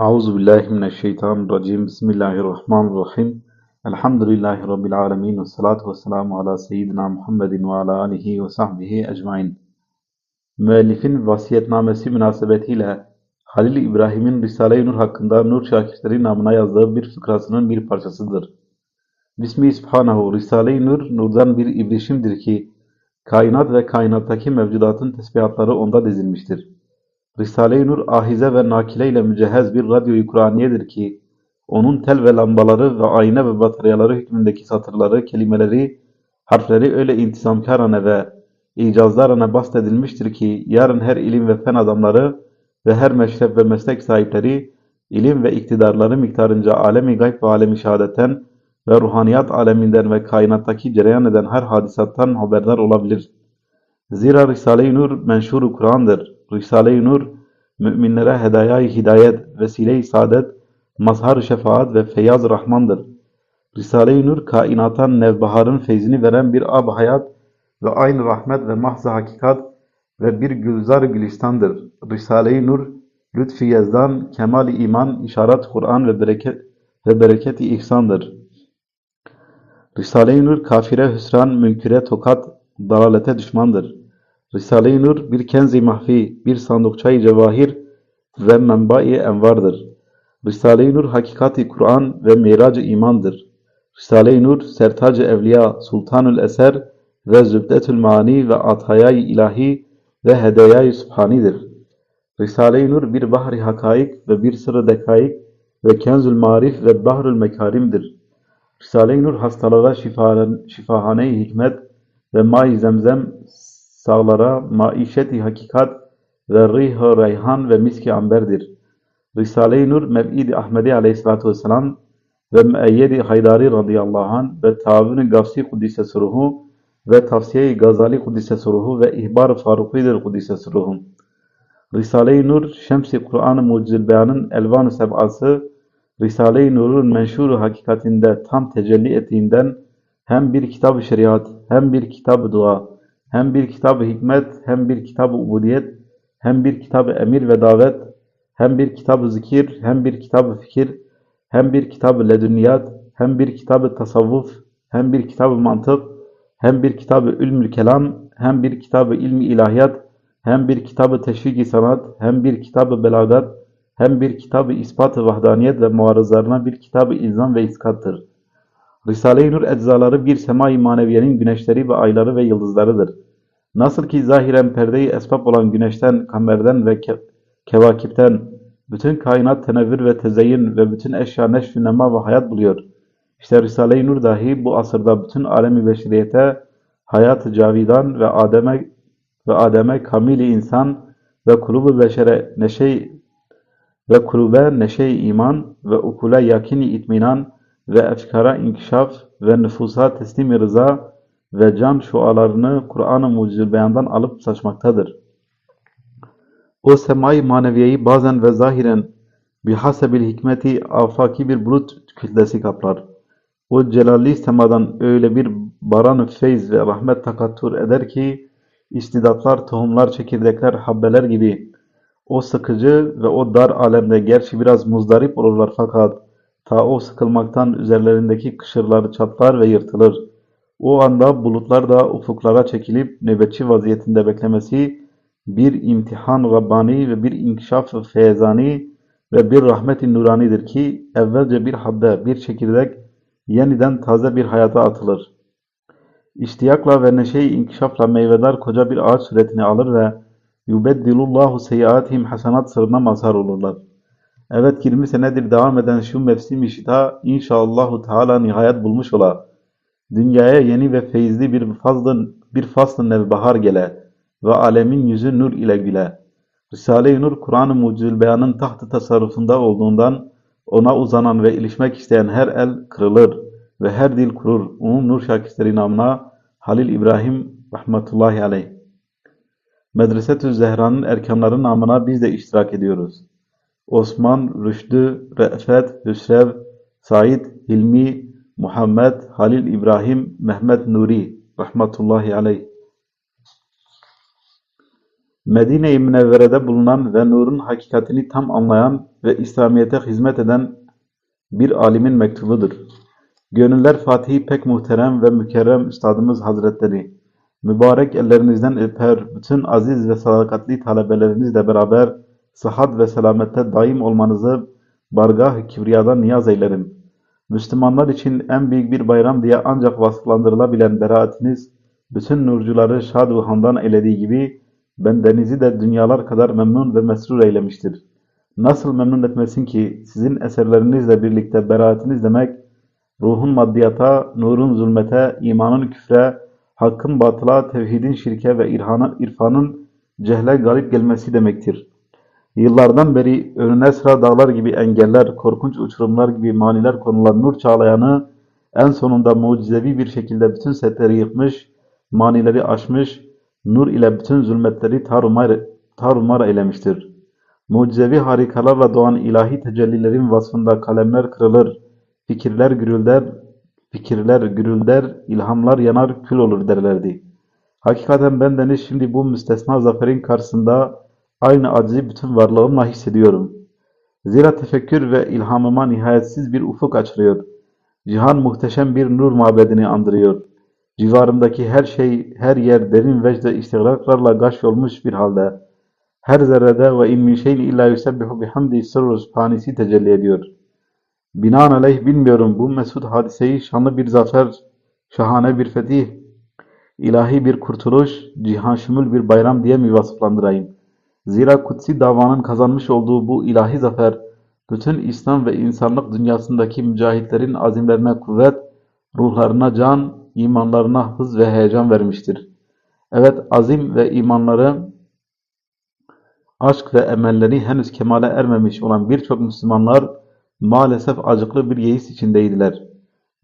Euzu billahi mineşşeytanirracim. Bismillahirrahmanirrahim. Elhamdülillahi rabbil alamin ve salatu vesselamu ala seyyidina Muhammedin ve ala alihi ve sahbihi ecmaîn. Müellifin vasiyetnamesi münasebetiyle Halil İbrahim'in Risale-i Nur hakkında Nur Şakirleri namına yazdığı bir fıkrasının bir parçasıdır. Bismi Subhanahu Risale-i Nur, nurdan bir ibrişimdir ki, kainat ve kainattaki mevcudatın tesbihatları onda dizilmiştir. Risale-i Nur ahize ve nakile ile mücehhez bir radyo-i Kur'aniyedir ki, onun tel ve lambaları ve ayna ve bataryaları hükmündeki satırları, kelimeleri, harfleri öyle intisamkarane ve icazlarına bahsedilmiştir ki, yarın her ilim ve fen adamları ve her meşrep ve meslek sahipleri, ilim ve iktidarları miktarınca alemi gayb ve alemi şehadetten ve ruhaniyat aleminden ve kainattaki cereyan eden her hadisattan haberdar olabilir. Zira Risale-i Nur menşur Kur'an'dır. Risale-i Nur, müminlere hedaya-i hidayet, vesile-i saadet, mazhar-ı şefaat ve feyyaz Rahman'dır. Risale-i Nur, kainatan nevbaharın feyzini veren bir ab hayat ve aynı rahmet ve mahz-ı hakikat ve bir gülzar gülistandır. Risale-i Nur, lütfi yezdan, kemal-i iman, işaret Kur'an ve bereket ve bereket-i ihsandır. Risale-i Nur, kafire hüsran, münkire tokat, dalalete düşmandır. Risale-i Nur bir kenzi mahfi, bir sandukçayı cevahir ve menba-i envardır. Risale-i Nur hakikati Kur'an ve miracı imandır. Risale-i Nur sertac-ı evliya, sultanül eser ve zübdetül mani ve atayay ilahi ve hedeyay subhanidir. Risale-i Nur bir bahri hakaik ve bir sırrı dekaik ve kenzül marif ve bahrül mekarimdir. Risale-i Nur hastalara şifahane-i hikmet ve may zemzem sağlara maişeti hakikat ve rih-i reyhan ve miski amberdir. Risale-i Nur mev'id-i Ahmedi aleyhissalatu vesselam ve müeyyed-i Haydari radıyallahu anh ve tavun-i Gavsi Kuddise ruhu ve tavsiye-i Gazali Kuddise ruhu ve ihbar-ı Faruki'dir Kuddise ruhu. Risale-i Nur Şems-i Kur'an-ı Mucizül Beyan'ın elvan-ı seb'ası Risale-i Nur'un menşur hakikatinde tam tecelli ettiğinden hem bir kitab-ı şeriat, hem bir kitab-ı dua, hem bir kitab-ı hikmet, hem bir kitab-ı ubudiyet, hem bir kitab-ı emir ve davet, hem bir kitab-ı zikir, hem bir kitab-ı fikir, hem bir kitab-ı ledünniyat, hem bir kitab-ı tasavvuf, hem bir kitab-ı mantık, hem bir kitab-ı ilmül kelam, hem bir kitab-ı ilmi ilahiyat, hem bir kitab-ı teşvik-i sanat, hem bir kitab-ı belagat, hem bir kitab-ı ispat-ı vahdaniyet ve muarızlarına bir kitab-ı ilzam ve iskattır. Risale-i Nur eczaları bir sema-i maneviyenin güneşleri ve ayları ve yıldızlarıdır. Nasıl ki zahiren perde-i esbab olan güneşten, kamerden ve ke kevakipten bütün kainat tenevvür ve tezeyyin ve bütün eşya neşv nema ve hayat buluyor. İşte Risale-i Nur dahi bu asırda bütün alemi beşeriyete hayat-ı cavidan ve Adem'e ve Adem'e kamili insan ve kulubu beşere neşe ve kulube neşe iman ve ukule yakini itminan ve efkara inkişaf ve nüfusa teslim rıza ve can şualarını Kur'an-ı Mucizül Beyan'dan alıp saçmaktadır. O semai maneviyeyi bazen ve zahiren bihasebil hikmeti afaki bir bulut kütlesi kaplar. O celalli semadan öyle bir baran feyz ve rahmet takattur eder ki istidatlar, tohumlar, çekirdekler, habbeler gibi o sıkıcı ve o dar alemde gerçi biraz muzdarip olurlar fakat ta o sıkılmaktan üzerlerindeki kışırlar çatlar ve yırtılır. O anda bulutlar da ufuklara çekilip nöbetçi vaziyetinde beklemesi bir imtihan Rabbani ve bir inkişaf feyzani ve bir rahmet-i nuranidir ki evvelce bir habbe, bir çekirdek yeniden taze bir hayata atılır. İştiyakla ve neşe-i inkişafla meyvedar koca bir ağaç suretini alır ve yubeddilullahu seyyiatihim hasenat sırrına mazhar olurlar. Evet 20 senedir devam eden şu mevsim-i şita inşallahü teala nihayet bulmuş ola. Dünyaya yeni ve feyizli bir fazlın bir fasl nevbahar gele ve alemin yüzü nur ile güle. Risale-i Nur Kur'an-ı Mucizül Beyan'ın tahtı tasarrufunda olduğundan ona uzanan ve ilişmek isteyen her el kırılır ve her dil kurur. Umum Nur Şakirleri namına Halil İbrahim rahmetullahi aleyh. Medresetü Zehra'nın erkanları namına biz de iştirak ediyoruz. Osman, Rüşdü, Re'fet, Hüsrev, Said, Hilmi, Muhammed, Halil İbrahim, Mehmet Nuri rahmetullahi aleyh. Medine-i Münevvere'de bulunan ve nurun hakikatini tam anlayan ve İslamiyet'e hizmet eden bir alimin mektubudur. Gönüller Fatihi pek muhterem ve mükerrem Üstadımız Hazretleri, mübarek ellerinizden öper bütün aziz ve sadakatli talebelerinizle beraber sıhhat ve selamette daim olmanızı bargah-ı kibriyadan niyaz eylerim. Müslümanlar için en büyük bir bayram diye ancak vasıflandırılabilen beraatiniz, bütün nurcuları şad ve handan eylediği gibi, bendenizi de dünyalar kadar memnun ve mesrur eylemiştir. Nasıl memnun etmesin ki sizin eserlerinizle birlikte beraatiniz demek, ruhun maddiyata, nurun zulmete, imanın küfre, hakkın batıla, tevhidin şirke ve irhana, irfanın cehle galip gelmesi demektir. Yıllardan beri önüne sıra dağlar gibi engeller, korkunç uçurumlar gibi maniler konulan nur çağlayanı en sonunda mucizevi bir şekilde bütün setleri yıkmış, manileri aşmış, nur ile bütün zulmetleri tarumar, tarumar eylemiştir. Mucizevi harikalarla doğan ilahi tecellilerin vasfında kalemler kırılır, fikirler gürülder, fikirler gürülder, ilhamlar yanar kül olur derlerdi. Hakikaten bendeniz şimdi bu müstesna zaferin karşısında aynı acıyı bütün varlığımla hissediyorum. Zira tefekkür ve ilhamıma nihayetsiz bir ufuk açılıyor. Cihan muhteşem bir nur mabedini andırıyor. Civarımdaki her şey, her yer derin vecde istigraklarla gaş olmuş bir halde. Her zerrede ve in min şeyin illa yusebbihu bihamdi sırrı sübhanesi tecelli ediyor. Binaenaleyh bilmiyorum bu mesut hadiseyi şanlı bir zafer, şahane bir fetih, ilahi bir kurtuluş, cihan şümül bir bayram diye mi vasıflandırayım? Zira kutsi davanın kazanmış olduğu bu ilahi zafer, bütün İslam ve insanlık dünyasındaki mücahitlerin azimlerine kuvvet, ruhlarına can, imanlarına hız ve heyecan vermiştir. Evet azim ve imanları, aşk ve emelleri henüz kemale ermemiş olan birçok Müslümanlar maalesef acıklı bir yeis içindeydiler.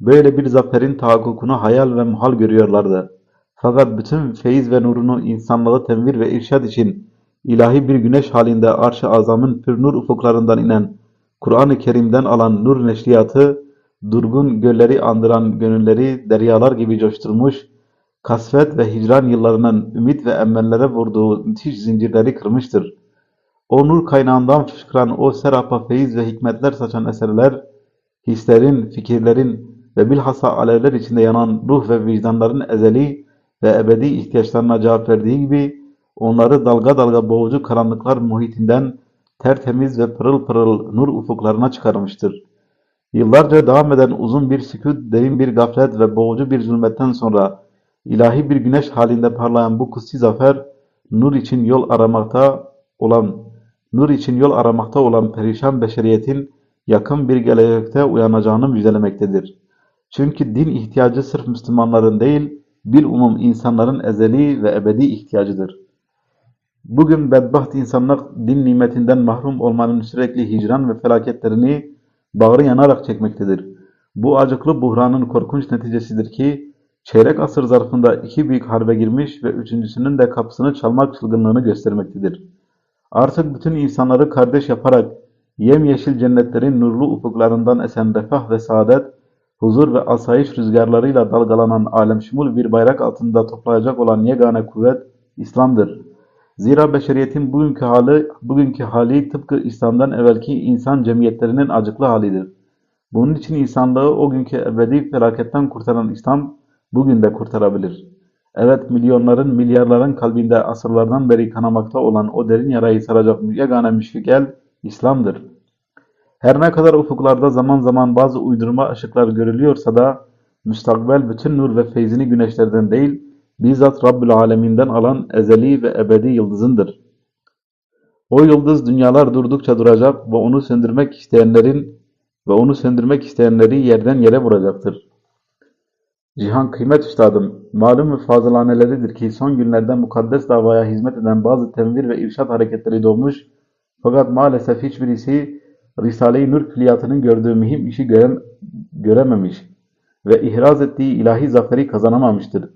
Böyle bir zaferin tahakkukunu hayal ve muhal görüyorlardı. Fakat bütün feyiz ve nurunu insanlığı tenvir ve irşad için ilahi bir güneş halinde arş-ı azamın pür nur ufuklarından inen Kur'an-ı Kerim'den alan nur neşriyatı, durgun gölleri andıran gönülleri deryalar gibi coşturmuş, kasvet ve hicran yıllarının ümit ve emmellere vurduğu müthiş zincirleri kırmıştır. O nur kaynağından fışkıran o serapa feyiz ve hikmetler saçan eserler, hislerin, fikirlerin ve bilhassa alevler içinde yanan ruh ve vicdanların ezeli ve ebedi ihtiyaçlarına cevap verdiği gibi, onları dalga dalga boğucu karanlıklar muhitinden tertemiz ve pırıl pırıl nur ufuklarına çıkarmıştır. Yıllarca devam eden uzun bir sükût, derin bir gaflet ve boğucu bir zulmetten sonra ilahi bir güneş halinde parlayan bu kutsi zafer, nur için yol aramakta olan nur için yol aramakta olan perişan beşeriyetin yakın bir gelecekte uyanacağını müjdelemektedir. Çünkü din ihtiyacı sırf Müslümanların değil, bir umum insanların ezeli ve ebedi ihtiyacıdır. Bugün bedbaht insanlık din nimetinden mahrum olmanın sürekli hicran ve felaketlerini bağrı yanarak çekmektedir. Bu acıklı buhranın korkunç neticesidir ki, çeyrek asır zarfında iki büyük harbe girmiş ve üçüncüsünün de kapısını çalmak çılgınlığını göstermektedir. Artık bütün insanları kardeş yaparak yemyeşil cennetlerin nurlu ufuklarından esen refah ve saadet, huzur ve asayiş rüzgarlarıyla dalgalanan alemşumul bir bayrak altında toplayacak olan yegane kuvvet İslam'dır. Zira beşeriyetin bugünkü hali, bugünkü hali tıpkı İslam'dan evvelki insan cemiyetlerinin acıklı halidir. Bunun için insanlığı o günkü ebedi felaketten kurtaran İslam bugün de kurtarabilir. Evet milyonların, milyarların kalbinde asırlardan beri kanamakta olan o derin yarayı saracak yegane müşfik el İslam'dır. Her ne kadar ufuklarda zaman zaman bazı uydurma ışıklar görülüyorsa da müstakbel bütün nur ve feyzini güneşlerden değil, bizzat Rabbül Aleminden alan ezeli ve ebedi yıldızındır. O yıldız dünyalar durdukça duracak ve onu söndürmek isteyenlerin ve onu söndürmek isteyenleri yerden yere vuracaktır. Cihan kıymet üstadım, malum ve fazılaneleridir ki son günlerde mukaddes davaya hizmet eden bazı tenvir ve irşat hareketleri doğmuş fakat maalesef hiçbirisi Risale-i Nur külliyatının gördüğü mühim işi göre, görememiş ve ihraz ettiği ilahi zaferi kazanamamıştır.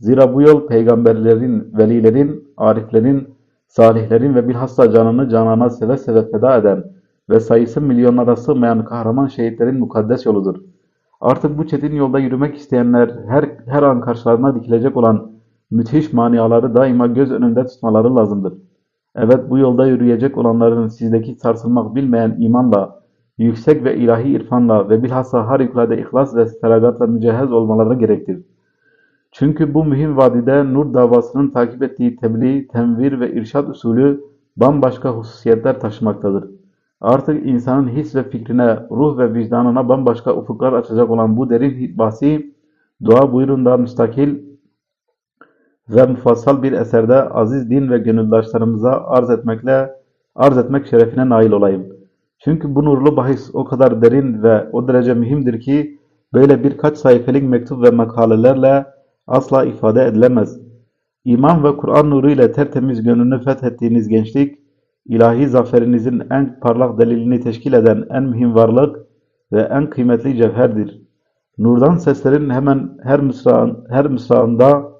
Zira bu yol peygamberlerin, velilerin, ariflerin, salihlerin ve bilhassa canını canana seve seve feda eden ve sayısı milyonlara sığmayan kahraman şehitlerin mukaddes yoludur. Artık bu çetin yolda yürümek isteyenler her, her an karşılarına dikilecek olan müthiş maniaları daima göz önünde tutmaları lazımdır. Evet bu yolda yürüyecek olanların sizdeki sarsılmak bilmeyen imanla, yüksek ve ilahi irfanla ve bilhassa harikulade ihlas ve feragatla mücehhez olmaları gerektir. Çünkü bu mühim vadide Nur davasının takip ettiği tebliğ, tenvir ve irşad usulü bambaşka hususiyetler taşımaktadır. Artık insanın his ve fikrine, ruh ve vicdanına bambaşka ufuklar açacak olan bu derin bahsi, dua buyurun müstakil ve mufassal bir eserde aziz din ve gönüldaşlarımıza arz etmekle arz etmek şerefine nail olayım. Çünkü bu nurlu bahis o kadar derin ve o derece mühimdir ki böyle birkaç sayfelik mektup ve makalelerle asla ifade edilemez. İman ve Kur'an nuru ile tertemiz gönlünü fethettiğiniz gençlik, ilahi zaferinizin en parlak delilini teşkil eden en mühim varlık ve en kıymetli cevherdir. Nurdan seslerin hemen her mısrağın, her mısrağında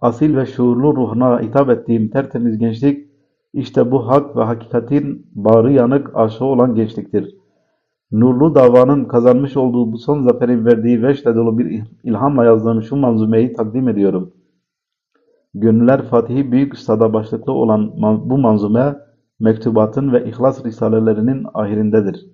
asil ve şuurlu ruhuna hitap ettiğim tertemiz gençlik, işte bu hak ve hakikatin bağrı yanık aşığı olan gençliktir. Nurlu davanın kazanmış olduğu bu son zaferin verdiği veşle dolu bir ilhamla yazdığım şu manzumeyi takdim ediyorum. Gönüller Fatihi Büyük Üstad'a başlıklı olan bu manzume, mektubatın ve ihlas risalelerinin ahirindedir.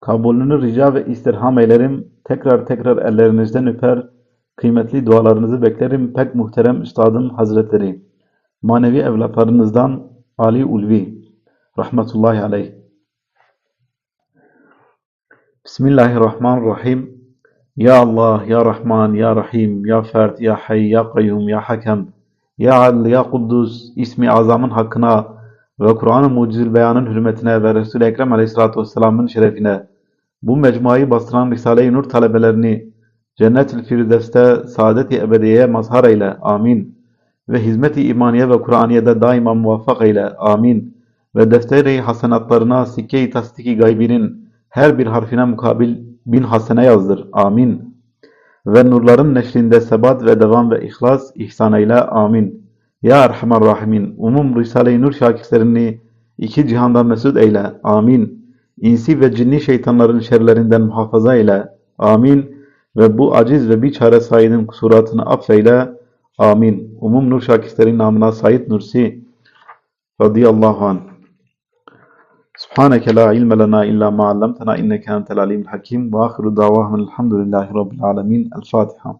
Kabulünü rica ve istirham eylerim, tekrar tekrar ellerinizden öper, kıymetli dualarınızı beklerim pek muhterem üstadım hazretleri. Manevi evlatlarınızdan Ali Ulvi, rahmetullahi aleyh. Bismillahirrahmanirrahim. Ya Allah, Ya Rahman, Ya Rahim, Ya Fert, Ya Hay, Ya Kayyum, Ya Hakem, Ya Adl, Ya Kuddus, ismi azamın hakkına ve Kur'an-ı Mucizül Beyan'ın hürmetine ve Resul-i Ekrem Aleyhisselatü Vesselam'ın şerefine bu mecmuayı bastıran Risale-i Nur talebelerini Cennet-ül Firdevs'te saadet-i ebediyeye mazhar eyle. Amin. Ve hizmet-i imaniye ve Kur'aniye'de daima muvaffak eyle. Amin. Ve defteri hasenatlarına sikke-i tasdiki gaybinin her bir harfine mukabil bin hasene yazdır. Amin. Ve nurların neşrinde sebat ve devam ve ihlas ihsan eyle. Amin. Ya Erhamer Rahimin. Umum Risale-i Nur şakislerini iki cihanda mesut eyle. Amin. İnsi ve cinni şeytanların şerlerinden muhafaza eyle. Amin. Ve bu aciz ve biçare Said'in kusuratını affeyle. Amin. Umum Nur şakislerin namına Said Nursi radıyallahu anh. Subhaneke la ilme lena illa ma allamtena inneke entel alimul hakim ve ahiru davahum elhamdülillahi rabbil alemin. El Fatiha.